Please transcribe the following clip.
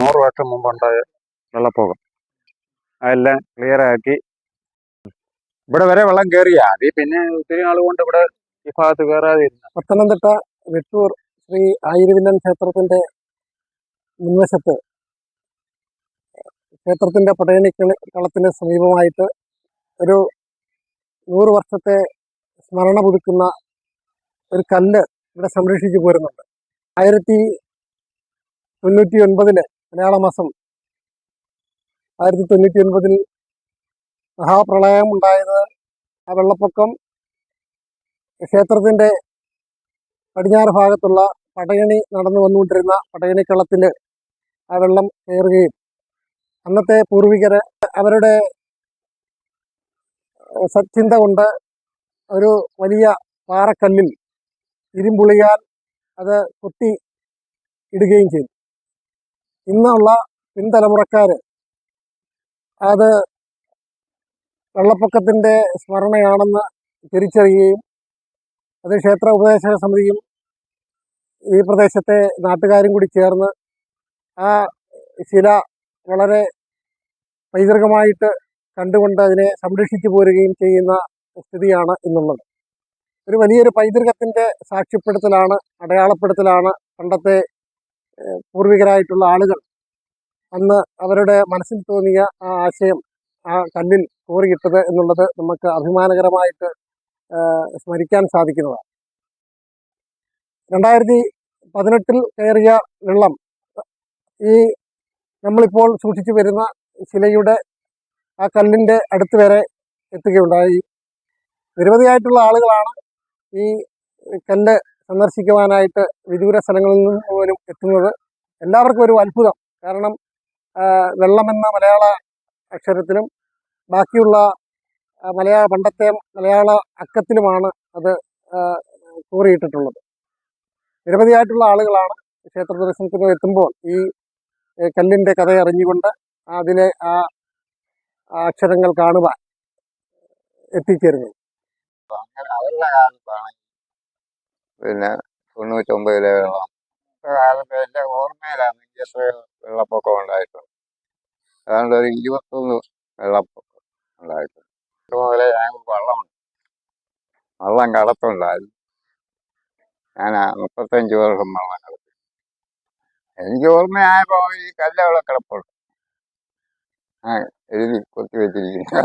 നൂറ് വർഷം മുമ്പുണ്ടായ വെള്ളപ്പൊക്കം. അതെല്ലാം ക്ലിയർ ആക്കി. ഇവിടെ വരെ വെള്ളം കയറിയ അത് പിന്നെ ഒത്തിരി നാൾ കൊണ്ട് ഇവിടെ ഈ ഭാഗത്ത് കയറാതിരുന്നു പത്തനംതിട്ട വെട്ടൂർ ശ്രീ ആയിരവിന്ദൻ ക്ഷേത്രത്തിന്റെ മുൻവശത്ത് ക്ഷേത്രത്തിന്റെ പടയണി കളത്തിന് സമീപമായിട്ട് ഒരു നൂറ് വർഷത്തെ സ്മരണ പുതുക്കുന്ന ഒരു കല്ല് ഇവിടെ സംരക്ഷിച്ചു പോരുന്നുണ്ട്. ആയിരത്തി തൊണ്ണൂറ്റി ഒൻപതിൽ മലയാള മാസം ആയിരത്തി തൊണ്ണൂറ്റി ഒൻപതിൽ മഹാപ്രളയം ഉണ്ടായത് ആ വെള്ളപ്പൊക്കം ക്ഷേത്രത്തിന്റെ പടിഞ്ഞാറ് ഭാഗത്തുള്ള പടയണി നടന്നു വന്നുകൊണ്ടിരുന്ന പടയണിക്കളത്തിൽ ആ വെള്ളം കയറുകയും അന്നത്തെ പൂർവികര് അവരുടെ സച്ചിന്ത കൊണ്ട് ഒരു വലിയ പാറക്കല്ലിൽ ഇരുമ്പുളിയാൽ അത് കുത്തി ഇടുകയും ചെയ്തു. ഇന്നുള്ള പിൻതലമുറക്കാർ അത് വെള്ളപ്പൊക്കത്തിന്റെ സ്മരണയാണെന്ന് തിരിച്ചറിയുകയും അത് ക്ഷേത്ര ഉപദേശക സമിതിയും ഈ പ്രദേശത്തെ നാട്ടുകാരും കൂടി ചേർന്ന് ആ ശില വളരെ പൈതൃകമായിട്ട് കണ്ടുകൊണ്ട് അതിനെ സംരക്ഷിച്ചു പോരുകയും ചെയ്യുന്ന സ്ഥിതിയാണ് ഇന്നുള്ളത് ഒരു വലിയൊരു പൈതൃകത്തിന്റെ സാക്ഷ്യപ്പെടുത്തലാണ് അടയാളപ്പെടുത്തലാണ് പണ്ടത്തെ പൂർവികരായിട്ടുള്ള ആളുകൾ. അന്ന് അവരുടെ മനസ്സിൽ തോന്നിയ ആ ആശയം ആ കല്ലിൽ കോറിയിട്ടത് എന്നുള്ളത് നമുക്ക് അഭിമാനകരമായിട്ട് സ്മരിക്കാൻ സാധിക്കുന്നതാണ്. രണ്ടായിരത്തി പതിനെട്ടിൽ കയറിയ വെള്ളം ഈ നമ്മളിപ്പോൾ സൂക്ഷിച്ചു വരുന്ന ശിലയുടെ ആ കല്ലിന്റെ അടുത്ത് വരെ എത്തുകയുണ്ടായി. നിരവധിയായിട്ടുള്ള ആളുകളാണ് ഈ കല്ല് സന്ദർശിക്കുവാനായിട്ട് വിദൂര സ്ഥലങ്ങളിൽ നിന്ന് പോലും എത്തുന്നത് എല്ലാവർക്കും ഒരു അത്ഭുതം. കാരണം വെള്ളമെന്ന മലയാള അക്ഷരത്തിലും ബാക്കിയുള്ള മലയാള പണ്ടത്തെ മലയാള അക്കത്തിലുമാണ് അത് കൂറിയിട്ടിട്ടുള്ളത്. നിരവധിയായിട്ടുള്ള ആളുകളാണ് ക്ഷേത്ര ദർശനത്തിന് എത്തുമ്പോൾ ഈ കല്ലിന്റെ കഥ അറിഞ്ഞുകൊണ്ട് അതിലെ ആ അക്ഷരങ്ങൾ കാണുവാൻ എത്തിച്ചേരുന്നത്. അവരുടെ കാലത്താണ് പിന്നെ തൊണ്ണൂറ്റൊമ്പതിലെ വെള്ളം കാലത്ത് എന്റെ ഓർമ്മയിലാണ് എത്ര വെള്ളപ്പൊക്കം ഉണ്ടായിട്ടുണ്ട് അതാണ്ട് ഒരു ഇരുപത്തൊന്ന് വെള്ളപ്പൊക്കം ഉണ്ടായിട്ടുണ്ട് അതുപോലെ ഞാൻ വള്ളം വള്ളം കടത്തുണ്ടായിരുന്നു ഞാൻ മുപ്പത്തഞ്ച് വർഷം വള്ളം കടത്തി. എനിക്ക് ഓർമ്മയായപ്പോൾ ഈ കല്ല് അവിടെ കിടപ്പുണ്ട്. ആ എഴുതി കൊത്തി വെച്ചിരിക്കുന്ന